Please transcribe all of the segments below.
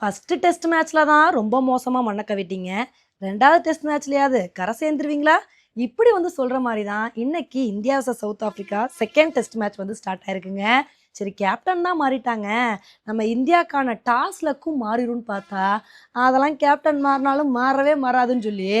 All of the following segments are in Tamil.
ஃபஸ்ட்டு டெஸ்ட் மேட்ச்சில் தான் ரொம்ப மோசமாக மண்ணை கவிட்டீங்க. ரெண்டாவது டெஸ்ட் மேட்ச்லையாவது கரை சேர்ந்துருவீங்களா? இப்படி வந்து சொல்கிற மாதிரி தான் இன்னைக்கு India vs South Africa second test match வந்து ஸ்டார்ட் ஆயிருக்குங்க. சரி கேப்டன் தான் மாறிட்டாங்க. நம்ம இந்தியாக்கான டாஸ் லக்கும் மாறிடும்னு பார்த்தா அதெல்லாம் கேப்டன் மாறினாலும் மாறவே மாறாதுன்னு சொல்லி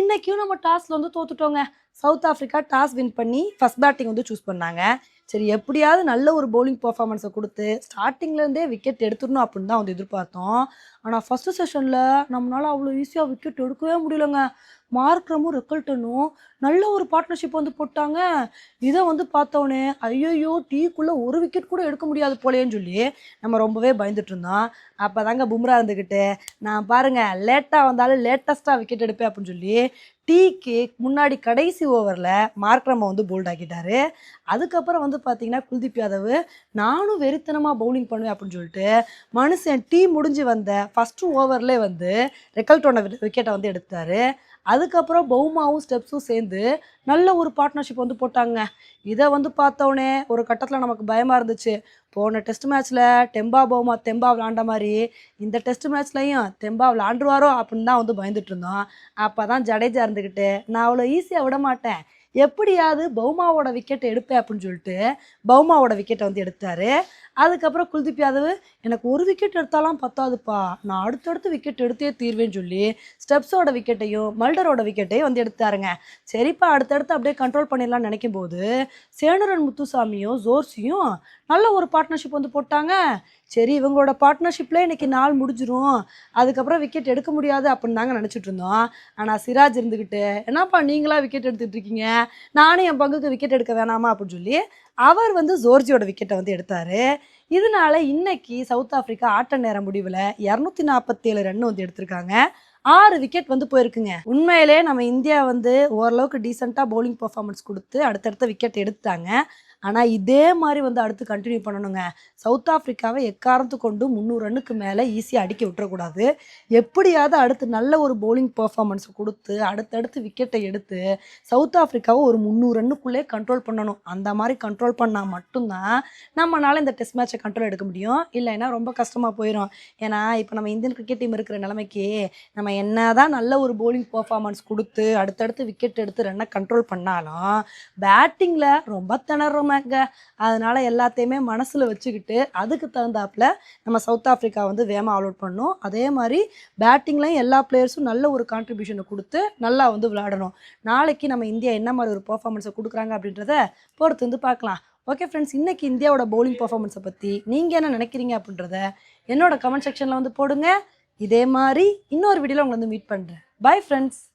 இன்றைக்கும் நம்ம டாஸில் வந்து தோத்துட்டோங்க. சவுத் ஆஃப்ரிக்கா டாஸ் வின் பண்ணி ஃபஸ்ட் பேட்டிங் வந்து சூஸ் பண்ணாங்க. சரி எப்படியாவது நல்ல ஒரு பவுலிங் பர்ஃபார்மன்ஸை கொடுத்து ஸ்டார்டிங்லேருந்தே விக்கெட் எடுத்துடணும் அப்படின்னு தான் வந்து எதிர்பார்த்தோம். ஆனால் ஃபஸ்ட்டு செஷனில் நம்மளால் அவ்வளோ ஈஸியாக விக்கெட் எடுக்கவே முடியலங்க. மார்க்ரமும் ரெக்கல்டனும் நல்ல ஒரு பார்ட்னர்ஷிப் வந்து போட்டாங்க. இதை வந்து பார்த்தோன்னே ஐயோயோ டீக்குள்ளே ஒரு விக்கெட் கூட எடுக்க முடியாது போலேன்னு சொல்லி நம்ம ரொம்பவே பயந்துட்டு இருந்தோம். அப்போ தாங்க பும்ரா இருந்துக்கிட்டு நான் பாருங்கள் லேட்டாக வந்தாலும் லேட்டஸ்ட்டாக விக்கெட் எடுப்பேன் அப்படின்னு சொல்லி டீக்கு முன்னாடி கடைசி ஓவரில் மார்க்ரமை வந்து போல்ட் ஆக்கிட்டாரு. அதுக்கப்புறம் வந்து வந்து பார்த்தீங்கன்னா குல்தீப் யாதவ் நானும் வெறித்தனமாக பவுலிங் பண்ணுவேன் அப்படின்னு சொல்லிட்டு மனுஷன் டீ முடிஞ்சு வந்த ஃபஸ்ட்டு ஓவர்லேயே வந்து ரெக்கல்டோன விக்கெட்டை வந்து எடுத்தார். அதுக்கப்புறம் பவுமாவும் ஸ்டெப்ஸும் சேர்ந்து நல்ல ஒரு பார்ட்னர்ஷிப் வந்து போட்டாங்க. இதை வந்து பார்த்தோன்னே ஒரு கட்டத்தில் நமக்கு பயமாக இருந்துச்சு. போன டெஸ்ட் மேட்ச்சில் டெம்பா பவுமா தெம்பா விளாண்ட மாதிரி இந்த டெஸ்ட் மேட்ச்லையும் தெம்பா விளாண்டுருவாரோ அப்படின்னு தான் வந்து பயந்துட்டு இருந்தோம். அப்போ தான் ஜடேஜா இருந்துக்கிட்டு நான் அவ்வளோ ஈஸியாக விட மாட்டேன். எப்படியாவது பவுமாவோட விக்கெட் எடுப்பேன் அப்படின்னு சொல்லிட்டு பவுமாவோட விக்கெட்டை வந்து எடுத்தாரு. அதுக்கப்புறம் குல்தீப் யாதவ் எனக்கு ஒரு விக்கெட் எடுத்தாலாம் பத்தாதுப்பா. நான் அடுத்தடுத்து விக்கெட் எடுத்தே தீர்வேன்னு சொல்லி ஸ்டெப்ஸோட விக்கெட்டையும் மல்டரோட விக்கெட்டையும் வந்து எடுத்தாருங்க. சரிப்பா அடுத்தடுத்து அப்படியே கண்ட்ரோல் பண்ணிடலாம்னு நினைக்கும் போது சேனுரன் முத்துசாமியும் ஜோர்ஸியும் நல்ல ஒரு பார்ட்னர்ஷிப் வந்து போட்டாங்க. சரி இவங்களோட பார்ட்னர்ஷிப்பில் இன்னைக்கு நாள் முடிஞ்சிரும். அதுக்கப்புறம் விக்கெட் எடுக்க முடியாது அப்படின்னு தாங்க நினச்சிட்டு இருந்தோம். ஆனால் சிராஜ் இருந்துக்கிட்டு என்னப்பா நீங்களா விக்கெட் எடுத்துகிட்டு இருக்கீங்க? நானும் என் பங்குக்கு விக்கெட் எடுக்க வேணாமா அப்படின்னு சொல்லி அவர் வந்து ஜோர்ஜியோட விக்கெட்டை வந்து எடுத்தாரு. இதனால இன்னைக்கு சவுத் ஆப்பிரிக்கா ஆட்ட நேர முடிவில் இரநூத்தி நாற்பத்தி ஏழு ரன் வந்து எடுத்திருக்காங்க. ஆறு விக்கெட் வந்து போயிருக்குங்க. உண்மையிலே நம்ம இந்தியா வந்து ஓரளவுக்கு டீசெண்டாக பவுலிங் பர்ஃபார்மன்ஸ் கொடுத்து அடுத்தடுத்த விக்கெட் எடுத்தாங்க ஆனால் இதே மாதிரி வந்து அடுத்து கண்டினியூ பண்ணணுங்க. சவுத் ஆஃப்ரிக்காவை எக்காரணத்து கொண்டு முந்நூறு ரன்னுக்கு மேலே ஈஸியாக அடிக்க விட்டுறக்கூடாது. எப்படியாவது அடுத்து நல்ல ஒரு பவுலிங் பர்ஃபார்மன்ஸ் கொடுத்து அடுத்தடுத்து விக்கெட்டை எடுத்து சவுத் ஆஃப்ரிக்காவை ஒரு முந்நூறு ரன்னுக்குள்ளே கண்ட்ரோல் பண்ணணும். அந்த மாதிரி கண்ட்ரோல் பண்ணால் மட்டும்தான் நம்மளால் இந்த டெஸ்ட் மேட்சை கண்ட்ரோல் எடுக்க முடியும். இல்லைன்னா ரொம்ப கஷ்டமாக போயிடும் ஏன்னா இப்போ நம்ம இந்தியன் கிரிக்கெட் டீம் இருக்கிற நிலைமைக்கு நம்ம என்ன தான் நல்ல ஒரு பவுலிங் பர்ஃபார்மன்ஸ் கொடுத்து அடுத்தடுத்து விக்கெட் எடுத்து ரன்னை கண்ட்ரோல் பண்ணாலும் பேட்டிங்கில் ரொம்ப திணறோமேங்க அதனால் எல்லாத்தையுமே மனசில் வச்சுக்கிட்டு அதுக்கு தகுந்தாப்புல நம்ம சவுத் ஆஃப்ரிக்கா வந்து வேகமாக ஆல் அவுட் பண்ணணும். அதே மாதிரி பேட்டிங்லையும் எல்லா பிளேயர்ஸும் நல்ல ஒரு கான்ட்ரிபியூஷனை கொடுத்து நல்லா வந்து விளையாடணும். நாளைக்கு நம்ம இந்தியா என்ன மாதிரி ஒரு பர்ஃபார்மன்ஸை கொடுக்குறாங்க அப்படின்றத பொறுத்து வந்து பார்க்கலாம். ஓகே ஃப்ரெண்ட்ஸ் இன்னைக்கு இந்தியாவோட பவுலிங் பர்ஃபார்மன்ஸை பற்றி நீங்கள் என்ன நினைக்கிறீங்க அப்படின்றத என்னோட கமெண்ட் செக்ஷனில் வந்து போடுங்க. இதே மாதிரி இன்னொரு வீடியோவில் உங்களை வந்து மீட் பண்ணுறேன் பை ஃப்ரெண்ட்ஸ்